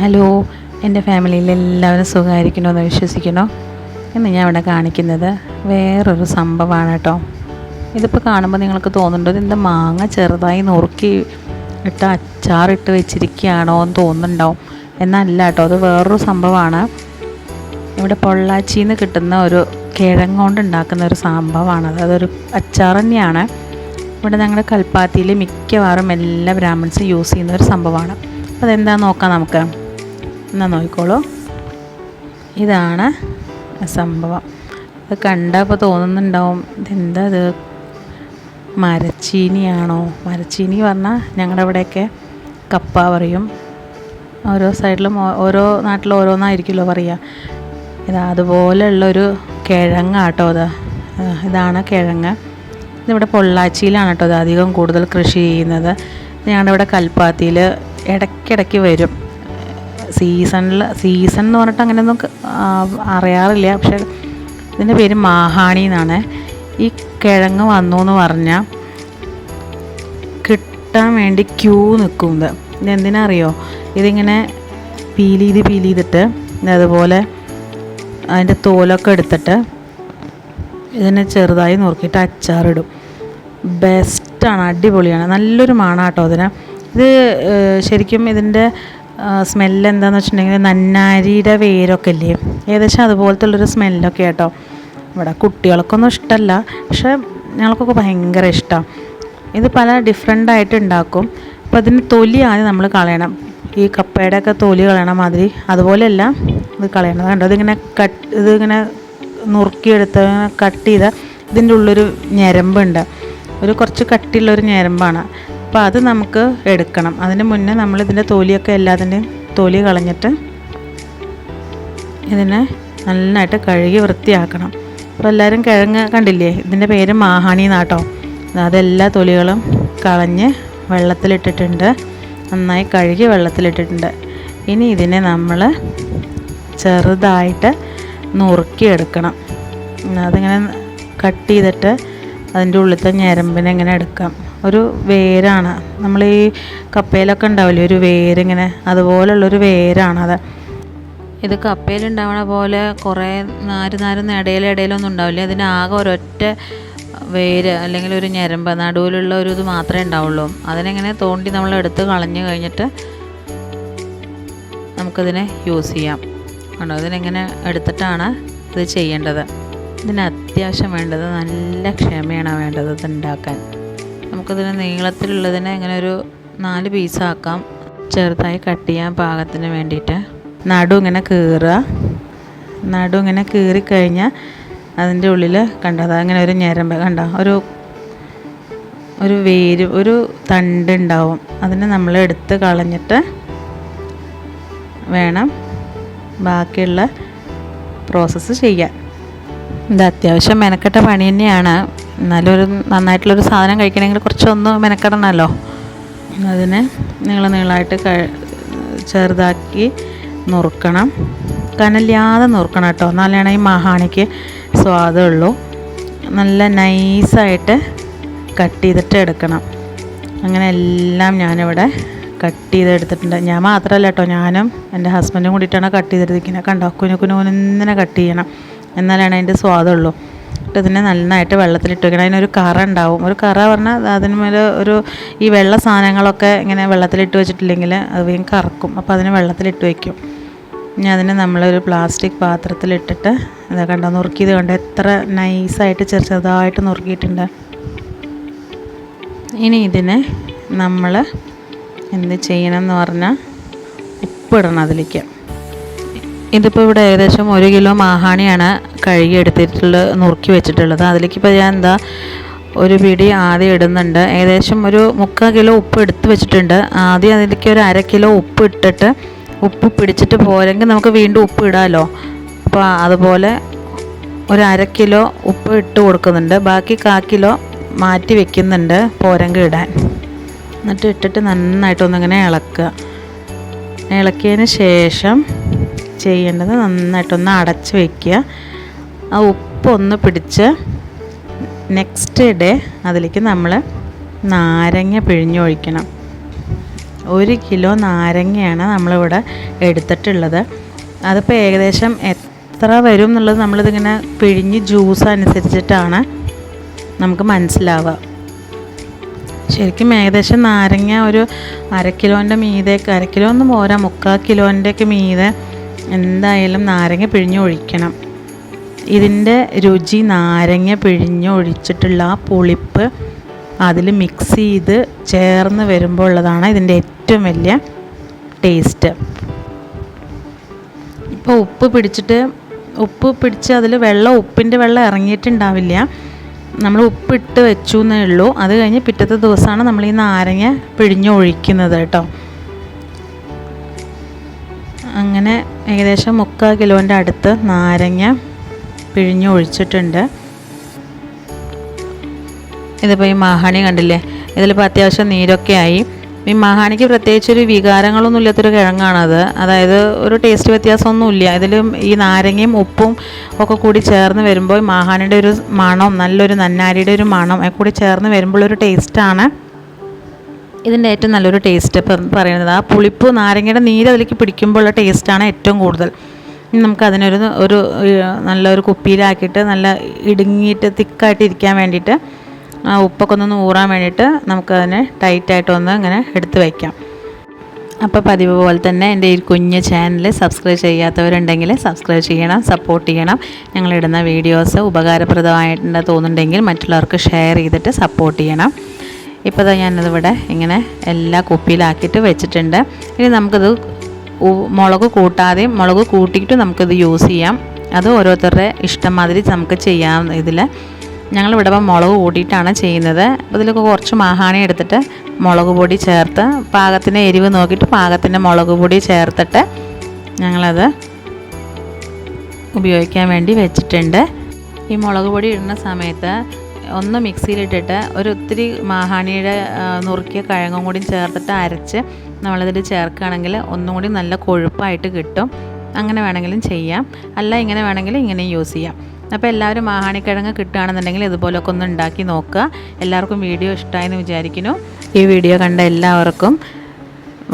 Hello എന്റെ ഫാമിലിയിൽ എല്ലാവരും സുഖമായിരിക്കണമെന്ന് വിശ്വസിക്കണോ? ഇന്ന് ഞാൻ ഇവിടെ കാണിക്കുന്നത് വേറൊരു സംഭവമാണ് കേട്ടോ. ഇതിപ്പോൾ കാണുമ്പോൾ നിങ്ങൾക്ക് തോന്നുന്നുണ്ടോ എന്താ മാങ്ങ ചെറുതായി നുറുക്കി ഇട്ട് അച്ചാറിട്ട് വെച്ചിരിക്കുകയാണോ എന്ന് തോന്നുന്നുണ്ടോ എന്നല്ല കേട്ടോ അത് വേറൊരു സംഭവമാണ്. ഇവിടെ പൊള്ളാച്ചിയിൽ നിന്ന് കിട്ടുന്ന ഒരു കിഴങ്ങ് ഉണ്ടാക്കുന്ന ഒരു സംഭവമാണ് അതൊരു അച്ചാർ തന്നെയാണ്. ഇവിടെ ഞങ്ങളുടെ കൽപ്പാത്തിയിൽ മിക്കവാറും എല്ലാ ബ്രാഹ്മിൺസും യൂസ് ചെയ്യുന്ന ഒരു സംഭവമാണ്. അപ്പോൾ അതെന്താണെന്ന് നോക്കാം നമുക്ക്. എന്നാ നോക്കിക്കോളൂ. ഇതാണ് സംഭവം. അത് കണ്ടപ്പോൾ തോന്നുന്നുണ്ടാവും ഇതെന്താ ഇത്? മരച്ചീനിയാണോ? മരച്ചീനി പറഞ്ഞാൽ ഞങ്ങളുടെ ഇവിടെയൊക്കെ കപ്പ പറയും. ഓരോ സൈഡിലും ഓരോ നാട്ടിലും ഓരോന്നായിരിക്കുമല്ലോ പറയുക ഇത് അതുപോലെയുള്ളൊരു കിഴങ്ങാട്ടോ അത്. ഇതാണ് കിഴങ്ങ്. ഇതിവിടെ പൊള്ളാച്ചിയിലാണ് കേട്ടോ അത് അധികം കൂടുതൽ കൃഷി ചെയ്യുന്നത്. ഞങ്ങളുടെ ഇവിടെ കൽപ്പാത്തിയിൽ ഇടയ്ക്കിടയ്ക്ക് വരും. സീസണിൽ സീസൺ എന്ന് പറഞ്ഞിട്ട് അങ്ങനെയൊന്നും അറിയാറില്ല. പക്ഷെ ഇതിന്റെ പേര് മാഹാണി എന്നാണ്. ഈ കിഴങ്ങ് വന്നു എന്ന് പറഞ്ഞാൽ കിട്ടാൻ വേണ്ടി ക്യൂ നിൽക്കുന്നത് ഇതെന്തിനറിയോ? ഇതിങ്ങനെ പീൽ ചെയ്ത് പീൽ ചെയ്തിട്ട് അതുപോലെ അതിന്റെ തോലൊക്കെ എടുത്തിട്ട് ഇതിനെ ചെറുതായി നുറുക്കിയിട്ട് അച്ചാറിടും. ബെസ്റ്റാണ് അടിപൊളിയാണ്. നല്ലൊരു മണാട്ടോ അതിന് ഇത് ശരിക്കും ഇതിന്റെ സ്മെല്ല് എന്താണെന്ന് വെച്ചിട്ടുണ്ടെങ്കിൽ നന്നാരിയുടെ വേരൊക്കെ ഇല്ലേ ഏകദേശം അതുപോലത്തെ ഉള്ളൊരു സ്മെല്ലൊക്കെ കേട്ടോ ഇവിടെ കുട്ടികൾക്കൊന്നും ഇഷ്ടമല്ല പക്ഷേ ഞങ്ങൾക്കൊക്കെ ഭയങ്കര ഇഷ്ടമാണ് ഇത് പല ഡിഫറെന്റ് ആയിട്ട് ഉണ്ടാക്കും. അപ്പോൾ അതിന് തൊലി ആദ്യം നമ്മൾ കളയണം. ഈ കപ്പയുടെ ഒക്കെ തൊലി കളയണ മാതിരി. അതുപോലെയല്ല ഇത് കളയണം കണ്ടോ? ഇതിങ്ങനെ കട്ട് ഇതിങ്ങനെ നുറുക്കിയെടുത്ത് കട്ട് ചെയ്ത ഇതിന്റെ ഉള്ളൊരു ഞരമ്പുണ്ട്. ഒരു കുറച്ച് കട്ടിയുള്ളൊരു ഞരമ്പാണ്. അപ്പോൾ അത് നമുക്ക് എടുക്കണം. അതിന് മുന്നേ നമ്മൾ ഇതിന്റെ തൊലിയൊക്കെ എല്ലാത്തിന്റെയും തൊലി കളഞ്ഞിട്ട് ഇതിനെ നന്നായിട്ട് കഴുകി വൃത്തിയാക്കണം. അപ്പോൾ എല്ലാവരും കിഴങ്ങ് കണ്ടില്ലേ? ഇതിന്റെ പേര് മാഹാണി എന്നാട്ടോ അതെല്ലാ തൊലികളും കളഞ്ഞ് വെള്ളത്തിലിട്ടിട്ടുണ്ട്. നന്നായി കഴുകി വെള്ളത്തിലിട്ടിട്ടുണ്ട്. ഇനി ഇതിനെ നമ്മൾ ചെറുതായിട്ട് നുറുക്കിയെടുക്കണം. അതിങ്ങനെ കട്ട് ചെയ്തിട്ട് അതിന്റെ ഉള്ളിലത്തെ ഞരമ്പിനെ ഇങ്ങനെ എടുക്കാം. ഒരു വേരാണ്. നമ്മൾ ഈ കപ്പയിലൊക്കെ ഉണ്ടാവില്ലേ? ഒരു വേരിങ്ങനെ. അതുപോലുള്ളൊരു വേരാണത് ഇത് കപ്പയിലുണ്ടാവണ പോലെ കുറേ നാര് നാരുന്ന ഇടയിലിടയിലൊന്നും ഉണ്ടാവില്ല. ഇതിന് ആകെ ഒരൊറ്റ വേര് അല്ലെങ്കിൽ ഒരു ഞരമ്പ് നടുവിലുള്ള ഒരു ഇത് മാത്രമേ ഉണ്ടാവുള്ളൂ. അതിനെങ്ങനെ തോണ്ടി നമ്മൾ എടുത്ത് കളഞ്ഞു കഴിഞ്ഞിട്ട് നമുക്കതിനെ യൂസ് ചെയ്യാം. കണ്ടോ? ഇതിനെങ്ങനെ എടുത്തിട്ടാണ് ഇത് ചെയ്യേണ്ടത്. ഇതിന് അത്യാവശ്യം വേണ്ടത് നല്ല ക്ഷമയാണ് വേണ്ടത് ഇത് ഉണ്ടാക്കാൻ. നമുക്കിതിന് നീളത്തിലുള്ളതിനെ ഇങ്ങനെ ഒരു നാല് പീസാക്കാം ചെറുതായി കട്ട് ചെയ്യാൻ പാകത്തിന് വേണ്ടിയിട്ട്. നടു ഇങ്ങനെ കീറുക. നടു ഇങ്ങനെ കീറിക്കഴിഞ്ഞാൽ അതിന്റെ ഉള്ളിൽ കണ്ടത് അങ്ങനെ ഒരു ഞരമ്പ് കണ്ട? ഒരു ഒരു വേര് ഒരു തണ്ടുണ്ടാവും അതിനെ നമ്മൾ എടുത്ത് കളഞ്ഞിട്ട് വേണം ബാക്കിയുള്ള പ്രോസസ്സ് ചെയ്യാൻ. ഇത് അത്യാവശ്യം മെനക്കെട്ട പണി തന്നെയാണ്. എന്നാലും ഒരു നന്നായിട്ടുള്ളൊരു സാധനം കഴിക്കണമെങ്കിൽ കുറച്ചൊന്ന് മെനക്കെടണമല്ലോ അതിനെ നീള നീളമായിട്ട് ചെറുതാക്കി നുറുക്കണം. കനലില്ലാതെ നുറുക്കണം കേട്ടോ. എന്നാലാണ് ഈ മഹാണിക്ക് സ്വാദമുള്ളൂ നല്ല നൈസായിട്ട് കട്ട് ചെയ്തിട്ട് എടുക്കണം. അങ്ങനെ എല്ലാം ഞാനിവിടെ കട്ട് ചെയ്തെടുത്തിട്ടുണ്ട്. ഞാൻ മാത്രമല്ല കേട്ടോ ഞാനും എന്റെ ഹസ്ബൻഡും കൂടിയിട്ടാണ് കട്ട് ചെയ്തെടുത്തിരിക്കുന്നത്. കണ്ടോ? കുഞ്ഞു കുഞ്ഞു കുഞ്ഞിങ്ങനെ കട്ട് ചെയ്യണം. എന്നാലാണ് അതിന്റെ എന്നിട്ട് ഇതിനെ നന്നായിട്ട് വെള്ളത്തിലിട്ട് വെക്കണം അതിനൊരു കറ ഉണ്ടാവും. ഒരു കറ പറഞ്ഞാൽ അതിന് മേലെ ഒരു ഈ വെള്ള സാധനങ്ങളൊക്കെ ഇങ്ങനെ വെള്ളത്തിലിട്ട് വെച്ചിട്ടില്ലെങ്കിൽ അത് വേഗം കറക്കും. അപ്പോൾ അതിനെ വെള്ളത്തിലിട്ട് വയ്ക്കും ഇനി അതിനെ നമ്മളൊരു പ്ലാസ്റ്റിക് പാത്രത്തിലിട്ടിട്ട് ഇതാ കണ്ടോ നുറുക്കിയത് കണ്ടോ? എത്ര നൈസായിട്ട് ചെറു ചെറുതായിട്ട് നുറുക്കിയിട്ടുണ്ട്. ഇനി ഇതിനെ നമ്മൾ എന്ത് ചെയ്യണം എന്ന് പറഞ്ഞാൽ ഉപ്പിടണം അതിലേക്ക്. ഇതിപ്പോൾ ഇവിടെ ഏകദേശം ഒരു കിലോ മാഹാണിയാണ് കഴുകി എടുത്തിട്ടുള്ള നുറുക്കി വെച്ചിട്ടുള്ളത്. അതിലേക്ക് ഇപ്പോൾ ഞാൻ എന്താ ഒരു പിടി ആദ്യം ഇടുന്നുണ്ട്. ഏകദേശം ഒരു മുക്കാൽ കിലോ ഉപ്പ് എടുത്ത് വെച്ചിട്ടുണ്ട്. ആദ്യം അതിലേക്ക് ഒരു അര കിലോ ഉപ്പ് ഇട്ടിട്ട് ഉപ്പ് പിടിച്ചിട്ട് പോരെങ്കിൽ നമുക്ക് വീണ്ടും ഉപ്പ് ഇടാമല്ലോ അപ്പോൾ അതുപോലെ ഒരു അര കിലോ ഉപ്പ് ഇട്ട് കൊടുക്കുന്നുണ്ട്. ബാക്കി കാ കിലോ മാറ്റി വെക്കുന്നുണ്ട് പോരെങ്കിൽ ഇടാൻ. എന്നിട്ട് ഇട്ടിട്ട് നന്നായിട്ടൊന്നിങ്ങനെ ഇളക്കുക. ഇളക്കിയതിന് ശേഷം ചെയ്യേണ്ടത് നന്നായിട്ടൊന്ന് അടച്ച് വയ്ക്കുക ആ ഉപ്പൊന്ന് പിടിച്ച് നെക്സ്റ്റ് ഡേ അതിലേക്ക് നമ്മൾ നാരങ്ങ പിഴിഞ്ഞൊഴിക്കണം. ഒരു കിലോ നാരങ്ങയാണ് നമ്മളിവിടെ എടുത്തിട്ടുള്ളത്. അതിപ്പോൾ ഏകദേശം എത്ര വരും എന്നുള്ളത് നമ്മളിതിങ്ങനെ പിഴിഞ്ഞ് ജ്യൂസ് അനുസരിച്ചിട്ടാണ് നമുക്ക് മനസ്സിലാവുക. ശരിക്കും ഏകദേശം നാരങ്ങ ഒരു അര കിലോന്റെ മീതെയൊക്കെ അര കിലോ ഒന്നും പോരാ മുക്കാൽ കിലോന്റെയൊക്കെ മീതെ എന്തായാലും നാരങ്ങ പിഴിഞ്ഞ് ഒഴിക്കണം ഇതിന്റെ രുചി നാരങ്ങ പിഴിഞ്ഞ് ഒഴിച്ചിട്ടുള്ള ആ പുളിപ്പ് അതിൽ മിക്സ് ചെയ്ത് ചേർന്ന് വരുമ്പോൾ ഉള്ളതാണ് ഇതിന്റെ ഏറ്റവും വലിയ ടേസ്റ്റ് ഇപ്പോൾ ഉപ്പ് പിടിച്ചിട്ട് ഉപ്പ് പിടിച്ച് അതിൽ വെള്ളം ഉപ്പിന്റെ വെള്ളം ഇറങ്ങിയിട്ടുണ്ടാവില്ല. നമ്മൾ ഉപ്പിട്ട് വെച്ചു എന്നേ ഉള്ളൂ. അത് കഴിഞ്ഞ് പിറ്റത്തെ ദിവസമാണ് നമ്മൾ ഈ നാരങ്ങ പിഴിഞ്ഞ് ഒഴിക്കുന്നത് കേട്ടോ. അങ്ങനെ ഏകദേശം മുക്കാൽ കിലോന്റെ അടുത്ത് നാരങ്ങ പിഴിഞ്ഞ് ഒഴിച്ചിട്ടുണ്ട്. ഇതിപ്പോൾ ഈ മഹാണി കണ്ടില്ലേ? ഇതിലിപ്പോൾ അത്യാവശ്യം നീരൊക്കെ ആയി. ഈ മഹാണിക്ക് പ്രത്യേകിച്ച് ഒരു വികാരങ്ങളൊന്നും ഇല്ലാത്തൊരു കിഴങ്ങാണത്. അതായത് ഒരു ടേസ്റ്റ് വ്യത്യാസമൊന്നുമില്ല. ഇതിലും ഈ നാരങ്ങയും ഉപ്പും ഒക്കെ കൂടി ചേർന്ന് വരുമ്പോൾ മഹാണിയുടെ ഒരു മണം നല്ലൊരു നന്നാരിയുടെ ഒരു മണം കൂടി ചേർന്ന് വരുമ്പോൾ ഒരു ടേസ്റ്റാണ് ഇതിന്റെ ഏറ്റവും നല്ലൊരു ടേസ്റ്റ് പറയുന്നത്. ആ പുളിപ്പ് നാരങ്ങയുടെ നീര് അതിലേക്ക് പിടിക്കുമ്പോഴുള്ള ടേസ്റ്റാണ് ഏറ്റവും കൂടുതൽ. ഇനി നമുക്ക് അതിനൊരു ഒരു നല്ലൊരു കുപ്പിയിലാക്കിയിട്ട് നല്ല ഇടുങ്ങിയിട്ട് തിക്കായിട്ട് ഇരിക്കാൻ വേണ്ടിയിട്ട് ഉപ്പൊക്കെ ഒന്ന് ഊറാൻ വേണ്ടിയിട്ട് നമുക്കതിനെ ടൈറ്റായിട്ടൊന്ന് ഇങ്ങനെ എടുത്ത് വയ്ക്കാം. അപ്പോൾ പതിവ് പോലെ തന്നെ എന്റെ ഈ കുഞ്ഞ് ചാനൽ സബ്സ്ക്രൈബ് ചെയ്യാത്തവരുണ്ടെങ്കിൽ സബ്സ്ക്രൈബ് ചെയ്യണം സപ്പോർട്ട് ചെയ്യണം. ഞങ്ങളിടുന്ന വീഡിയോസ് ഉപകാരപ്രദമായിട്ടുണ്ട് തോന്നുന്നുണ്ടെങ്കിൽ മറ്റുള്ളവർക്ക് ഷെയർ ചെയ്തിട്ട് സപ്പോർട്ട് ചെയ്യണം. ഇപ്പോൾ ഞാനിതിവിടെ ഇങ്ങനെ എല്ലാ കുപ്പിയിലാക്കിയിട്ട് വെച്ചിട്ടുണ്ട്. ഇനി നമുക്കിത് മുളക് കൂട്ടാതെയും മുളക് കൂട്ടിയിട്ട് നമുക്കിത് യൂസ് ചെയ്യാം. അത് ഓരോരുത്തരുടെ ഇഷ്ടം മാതിരി നമുക്ക് ചെയ്യാം ഇതിൽ ഞങ്ങളിവിടെ ഇപ്പം മുളക് കൂട്ടിയിട്ടാണ് ചെയ്യുന്നത്. അപ്പോൾ ഇതിലൊക്കെ കുറച്ച് മഹാണി എടുത്തിട്ട് മുളക് പൊടി ചേർത്ത് പാകത്തിന് എരിവ് നോക്കിയിട്ട് പാകത്തിന് മുളക് പൊടി ചേർത്തിട്ട് ഞങ്ങളത് ഉപയോഗിക്കാൻ വേണ്ടി വെച്ചിട്ടുണ്ട്. ഈ മുളക് പൊടി ഇടുന്ന സമയത്ത് ഒന്ന് മിക്സിയിലിട്ടിട്ട് ഒരു ഒത്തിരി മാഹാണിയുടെ നുറുക്കിയ കിഴങ്ങും കൂടി ചേർത്തിട്ട് അരച്ച് നമ്മളതിൽ ചേർക്കുകയാണെങ്കിൽ ഒന്നും കൂടി നല്ല കൊഴുപ്പായിട്ട് കിട്ടും. അങ്ങനെ വേണമെങ്കിലും ചെയ്യാം. അല്ല ഇങ്ങനെ വേണമെങ്കിൽ ഇങ്ങനെ യൂസ് ചെയ്യാം. അപ്പോൾ എല്ലാവരും മാഹാണിക്കിഴങ്ങ് കിട്ടുകയാണെന്നുണ്ടെങ്കിൽ ഇതുപോലൊക്കെ ഒന്ന് ഉണ്ടാക്കി നോക്കുക. എല്ലാവർക്കും വീഡിയോ ഇഷ്ടമായെന്ന് വിചാരിക്കുന്നു. ഈ വീഡിയോ കണ്ട എല്ലാവർക്കും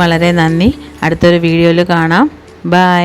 വളരെ നന്ദി. അടുത്തൊരു വീഡിയോയിൽ കാണാം. ബൈ